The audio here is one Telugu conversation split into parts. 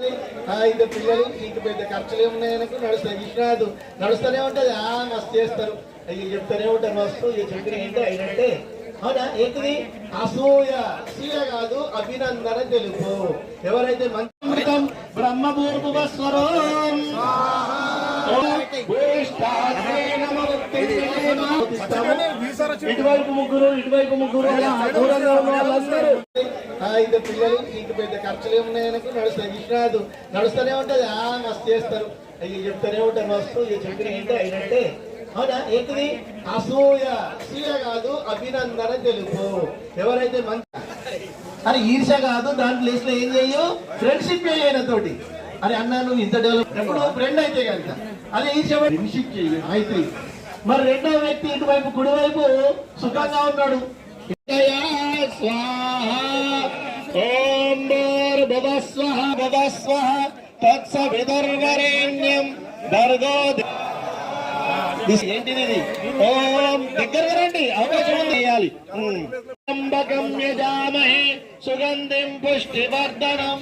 ఆ, పిల్లలు. ఇంక పెద్ద ఖర్చులు ఏమున్నాయి నడుస్తాయి. విశ్వనాథ్ నడుస్తూనే ఉంటది ఆ మస్తు చేస్తారు. అయ్యి చెప్తూనే ఉంటారు మస్తు. ఇక చెప్పిన ఏంటో? అయినట్టే. అవునా? ఏంటిది? అసూయ. అసూయ కాదు అభినందన తెలుపు. ఎవరైతే మంత్రం బ్రహ్మపూర్వస్వరం ఇటువైపు ముగ్గురు ఇటువైపు ముగ్గురు. అలా దూరంగా ఉన్న వాళ్ళందరూ. ఆ, ఇద్దరు పిల్లలు. ఇంక పెద్ద ఖర్చులు నడుస్తాయి. విశ్వనాథ్ నడుస్తూనే ఉంటది. ఆ మస్తు చేస్తారు. అయ్యి చెప్తూనే ఉంటారు మస్తు. చెప్పిన అయినట్టే. అవునా? ఏంటిది? అసూయ. అసూయ కాదు అభినందన తెలుపు. ఎవరైతే మంచి అరే ఈర్ష కాదు దాంట్లో ఏం చెయ్యు? ఫ్రెండ్షిప్ చేయన అరే అన్న నువ్వు ఇంత డెవలప్ ఎప్పుడు ఫ్రెండ్ అయితే కనుక అదే ఫ్రెండ్షిప్ చెయ్యి మైత్రి. మరి రెండో వ్యక్తి ఇటువైపు కుడివైపు సుఖంగా ఉన్నాడు. ఏంటిది ఓం దగ్గరగా రండి అవకాశం చేయాలి. త్రంబకం యజామహే సుగంధిం పుష్టివర్ధనం.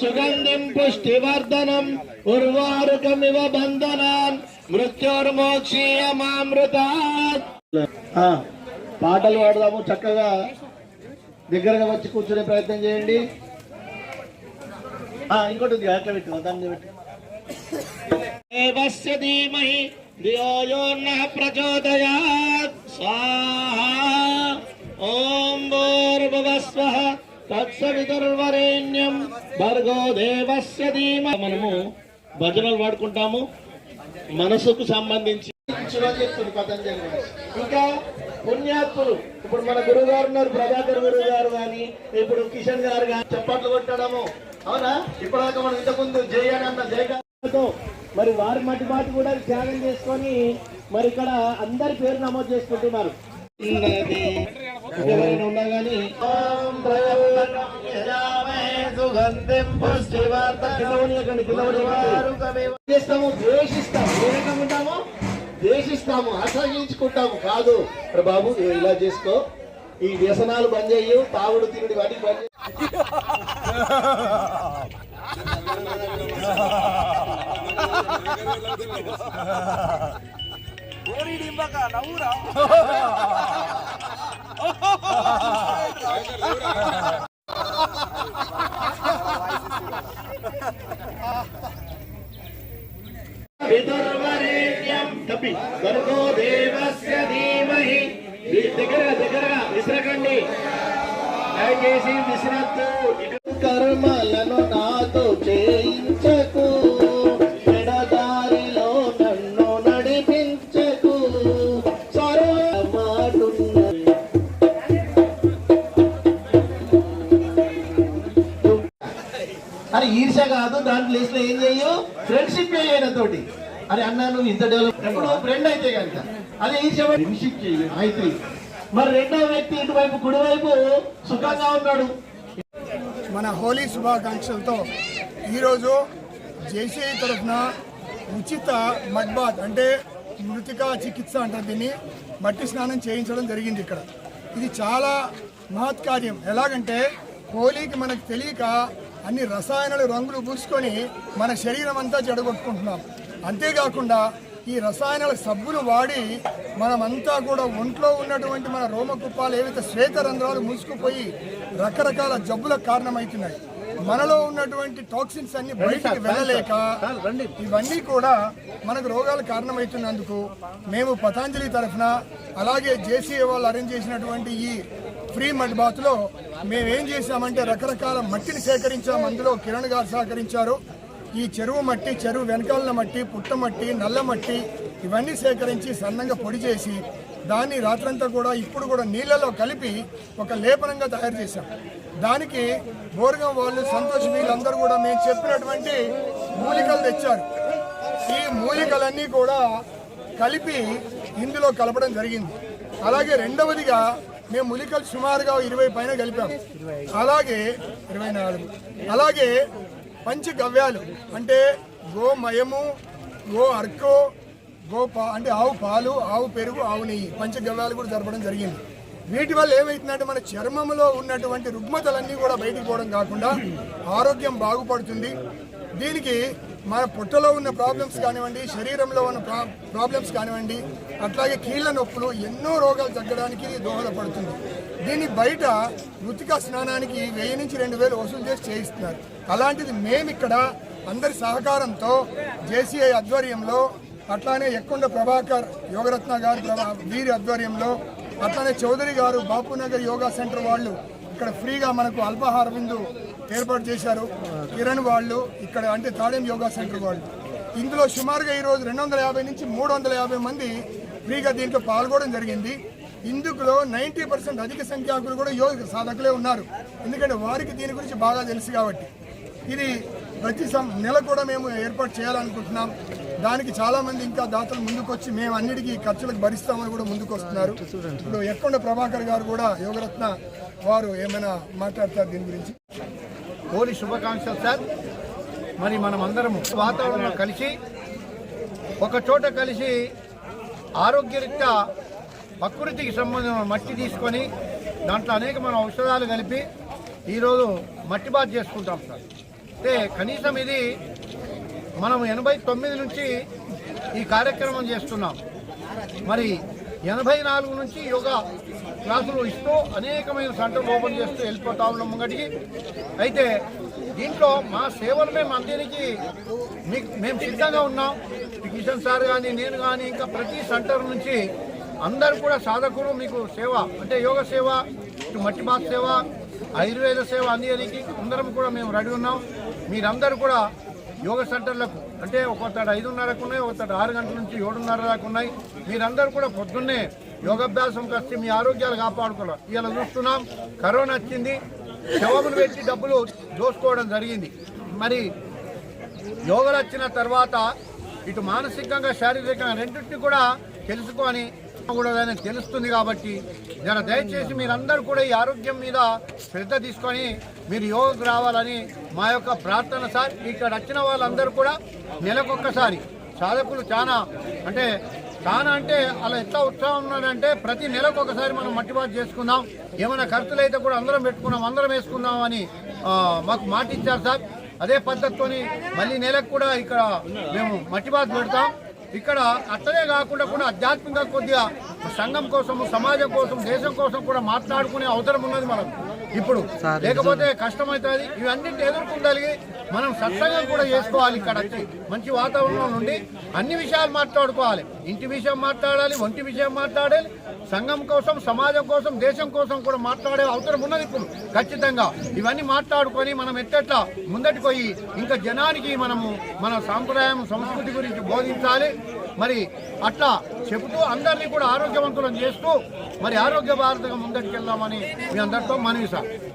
సుగంధిం పుష్టివర్ధనం ఉర్వారుకమివ బంధనాన్ మృత్యోర్మోక్షీయమామృతాత్ ఆ, పాటలు పాడదాము చక్కగా దగ్గరగా వచ్చి కూర్చునే ప్రయత్నం చేయండి. ఇంకోటి ఉంది అట్లా పెట్టు దాని మీద పెట్టు. దేవస్య ధీమహి ధియో యో నః ప్రచోదయాత్. స్వాహా ఓం భూర్భువస్వః. తత్సవితుర్వరేణ్యం భర్గో దేవస్య ధీమ. మనము భజనలు పాడుకుంటాము. మనసుకు సంబంధించి. చెప్తుంది పతంజలి ఇంకా పుణ్యాత్ములు. ఇప్పుడు మన గురువు గారు ఉన్నారు ప్రభాకర్ గురువు గారు కానీ ఇప్పుడు కిషన్ గారు కానీ చప్పట్లు కొట్టడము. అవునా? ఇప్పటిదాకా మనం ఇంతకుముందు జయ అని అన్న మరి వారి మటి మాట కూడా త్యాగం చేసుకొని మరి ఇక్కడ అందరి పేరు నమోదు చేసుకుంటున్నారు. ఎవరైనా ఉన్నా కానీ చేస్తాము ద్వేషిస్తాము. ఏ రకంగా ఉంటాము? ద్వేషిస్తాము అసహించుకుంటాము కాదు. "రే బాబు ఇలా చేసుకో. ఈ వ్యసనాలు బంద్ చేయు తాగుడు తిరుడు వాటికి బంద్ చెయ్యి." పితుర్వరేణ్యం తప్పి భర్గో దేవస్య ధీమహి ది- దగ్గరగా విసరకండి దయచేసి విసిరద్దు కర్మలను కాదు దాంట్లో లిస్ట్ ఏం చెయ్యు ఫ్రెండ్షిప్ చేయన తోటి. అరే అన్న నువ్వు ఇంత డెవలప్ ఎప్పుడు ఫ్రెండ్ అయితే కనుక. అదే ఈర్ష ఫ్రెండ్షిప్ చెయ్యి మైత్రి. మరి రెండో వ్యక్తి ఇటువైపు కుడివైపు సుఖంగా ఉన్నాడు. మన హోలీ శుభాకాంక్షలతో ఈరోజు జేసీ తరఫున ఉచిత మడ్బాత్ అంటే మృతికా చికిత్స అంటారు దీన్ని. మట్టి స్నానం చేయించడం జరిగింది ఇక్కడ. ఇది చాలా మహత్కార్యం ఎలాగంటే హోలీకి మనకు తెలియక అన్ని రసాయనాలు రంగులు పూసుకొని మన శరీరం అంతా చెడగొట్టుకుంటున్నాం. అంతేకాకుండా ఈ రసాయనాల సబ్బులు వాడి మనమంతా కూడా ఒంట్లో ఉన్నటువంటి మన రోమకుప్పాలు ఏవైతే శ్వేత రంధ్రాలు మూసుకుపోయి రకరకాల జబ్బులకు కారణమవుతున్నాయి. మనలో ఉన్నటువంటి టాక్సిన్స్ అన్ని బయటికి వెళ్ళలేక ఇవన్నీ కూడా మనకు రోగాలు కారణమవుతున్నందుకు మేము పతాంజలి తరఫున అలాగే జేసీఏ వాళ్ళు అరేంజ్ చేసినటువంటి ఈ ఫ్రీ మడ్ బాత్లో మేమేం చేశామంటే రకరకాల మట్టిని సేకరించాము అందులో కిరణ్ గారు సహకరించారు. ఈ చెరువు మట్టి చెరువు వెనకాలన మట్టి పుట్ట మట్టి నల్ల మట్టి ఇవన్నీ సేకరించి సన్నంగా పొడి చేసి దాన్ని రాత్రంతా కూడా ఇప్పుడు కూడా నీళ్ళలో కలిపి ఒక లేపనంగా తయారు చేశాం. దానికి బోర్గం వాళ్ళు సంతోష్ వీళ్ళందరూ కూడా మేము చెప్పినటువంటి మూలికలు తెచ్చారు. ఈ మూలికలన్నీ కూడా కలిపి ఇందులో కలపడం జరిగింది. అలాగే రెండవదిగా మేము ములికలు సుమారుగా ఇరవై పైన కలిపాం అలాగే ఇరవై నాలుగు. అలాగే పంచ గవ్యాలు అంటే గో మయము గో అర్కో గో పా అంటే ఆవు పాలు ఆవు పెరుగు ఆవు నెయ్యి పంచ గవ్యాలు కూడా జరపడం జరిగింది. వీటి వల్ల ఏమవుతుందంటే మన చర్మంలో ఉన్నటువంటి రుగ్మతలన్నీ కూడా బయటికి పోవడం కాకుండా ఆరోగ్యం బాగుపడుతుంది. దీనికి మన పొట్టలో ఉన్న ప్రాబ్లమ్స్ కానివ్వండి శరీరంలో ఉన్న ప్రా- ప్రాబ్లమ్స్ కానివ్వండి అట్లాగే కీళ్ళ నొప్పులు ఎన్నో రోగాలు తగ్గడానికి ఇది దోహదపడుతుంది. దీన్ని బయట మృతికా స్నానానికి వెయ్యి నుంచి రెండు వేలు వసూలు చేసి చేయిస్తున్నారు. అలాంటిది మేము ఇక్కడ అందరి సహకారంతో జేసీఐ ఆధ్వర్యంలో అట్లానే ఎక్కొండ ప్రభాకర్ యోగరత్న గారు వీరి ఆధ్వర్యంలో అట్లానే చౌదరి గారు బాపునగర్ యోగా సెంటర్ వాళ్ళు ఇక్కడ ఫ్రీగా మనకు అల్పాహార విందు ఏర్పాటు చేశారు. కిరణ్ వాళ్ళు ఇక్కడ అంటే తాడేం యోగా సెంటర్ వాళ్ళు. ఇందులో సుమారుగా ఈరోజు రెండు వందల యాభై నుంచి మూడు వందల యాభై మంది ఫ్రీగా దీంట్లో పాల్గొనడం జరిగింది. ఇందులో నైంటీ పర్సెంట్ అధిక సంఖ్యాకులు కూడా యోగ సాధకులే ఉన్నారు. ఎందుకంటే వారికి దీని గురించి బాగా తెలుసు కాబట్టి. ఇది ప్రతి సం నెల కూడా మేము ఏర్పాటు చేయాలనుకుంటున్నాం. దానికి చాలామంది ఇంకా దాతలు ముందుకొచ్చి మేము అన్నిటికీ ఖర్చులకు భరిస్తామని కూడా ముందుకు వస్తున్నారు ఇప్పుడు ఎక్కొండ ప్రభాకర్ గారు కూడా యోగరత్న వారు ఏమైనా మాట్లాడతారు దీని గురించి? హోలీ శుభాకాంక్షలు సార్. మరి మనం అందరం వాతావరణం కలిసి ఒక చోట కలిసి ఆరోగ్యరీత్యా ప్రకృతికి సంబంధించిన మట్టి తీసుకొని దాంట్లో అనేక మనం ఔషధాలు కలిపి ఈరోజు మట్టి బాత్ చేసుకుంటాం సార్. అంటే కనీసం ఇది మనం ఎనభై తొమ్మిది నుంచి ఈ కార్యక్రమం చేస్తున్నాం. మరి ఎనభై నాలుగు నుంచి యోగా క్లాసులు ఇస్తూ అనేకమైన సెంటర్లు ఓపెన్ చేస్తూ వెళ్ళిపోతా ఉన్నాం ముంగటికి. అయితే దీంట్లో మా సేవలు మేము అందరికి మీకు మేము సిద్ధంగా ఉన్నాం. కిషన్ సార్ కానీ నేను కానీ ఇంకా ప్రతి సెంటర్ నుంచి అందరు కూడా సాధకులు మీకు సేవ అంటే యోగ సేవ ఇటు మట్టి బాత్ సేవ ఆయుర్వేద సేవ అందరికి అందరం కూడా మేము రెడీ ఉన్నాం. మీరందరూ కూడా యోగ సెంటర్లకు అంటే ఒకతడు ఐదున్నరకు ఉన్నాయి ఒకతడు ఆరు గంటల నుంచి ఏడున్నర దాకా ఉన్నాయి. మీరందరూ కూడా పొద్దున్నే యోగాభ్యాసంకి వచ్చి మీ ఆరోగ్యాలు కాపాడుకోవాలి. ఇలా చూస్తున్నాం కరోనా వచ్చింది శవములు పెట్టి డబ్బులు దోసుకోవడం జరిగింది. మరి యోగలు వచ్చిన తర్వాత ఇటు మానసికంగా శారీరకంగా రెండింటిని కూడా తెలుసుకొని కూడా తెలుస్తుంది కాబట్టి జర దయచేసి మీరందరూ కూడా ఈ ఆరోగ్యం మీద శ్రద్ధ తీసుకొని మీరు యోగకు రావాలని మా యొక్క ప్రార్థన సార్. ఇక్కడ వచ్చిన వాళ్ళందరూ కూడా నెలకొక్కసారి సాధకులు చాలా అంటే చాలా అంటే అలా ఎట్లా ఉత్సాహం ఉన్నాడంటే ప్రతి నెలకు ఒకసారి మనం మట్టిబాటు చేసుకుందాం. ఏమైనా ఖర్చులు అయితే కూడా అందరం పెట్టుకున్నాం అందరం వేసుకుందాం అని మాకు మాట ఇచ్చారు సార్. అదే పద్ధతితోని మళ్ళీ నెలకు కూడా ఇక్కడ మేము మట్టిబాత్ పెడతాం. ఇక్కడ అట్లనే కాకుండా కూడా ఆధ్యాత్మికంగా కొద్దిగా సంఘం కోసం సమాజం కోసం దేశం కోసం కూడా మాట్లాడుకునే అవసరం ఉన్నది మనకు. ఇప్పుడు లేకపోతే కష్టమవుతుంది. ఇవన్నింటి ఎదుర్కొండలిగి మనం సత్సంగం కూడా చేసుకోవాలి ఇక్కడ వచ్చి. మంచి వాతావరణం నుండి అన్ని విషయాలు మాట్లాడుకోవాలి. ఇంటి విషయం మాట్లాడాలి ఒంటి విషయం మాట్లాడాలి. సంఘం కోసం సమాజం కోసం దేశం కోసం కూడా మాట్లాడే అవసరం ఉన్నది ఇప్పుడు. ఖచ్చితంగా ఇవన్నీ మాట్లాడుకొని మనం ఎట్టెట్లా ముందటికి పోయి ఇంకా జనానికి మనము మన సాంప్రదాయం సంస్కృతి గురించి బోధించాలి. మరి అట్లా చెబుతూ అందరినీ కూడా ఆరోగ్యవంతులను చేస్తూ మరి ఆరోగ్య భారతగా ముందటికి వెళ్దామని మీ అందరితో మనవి సార్.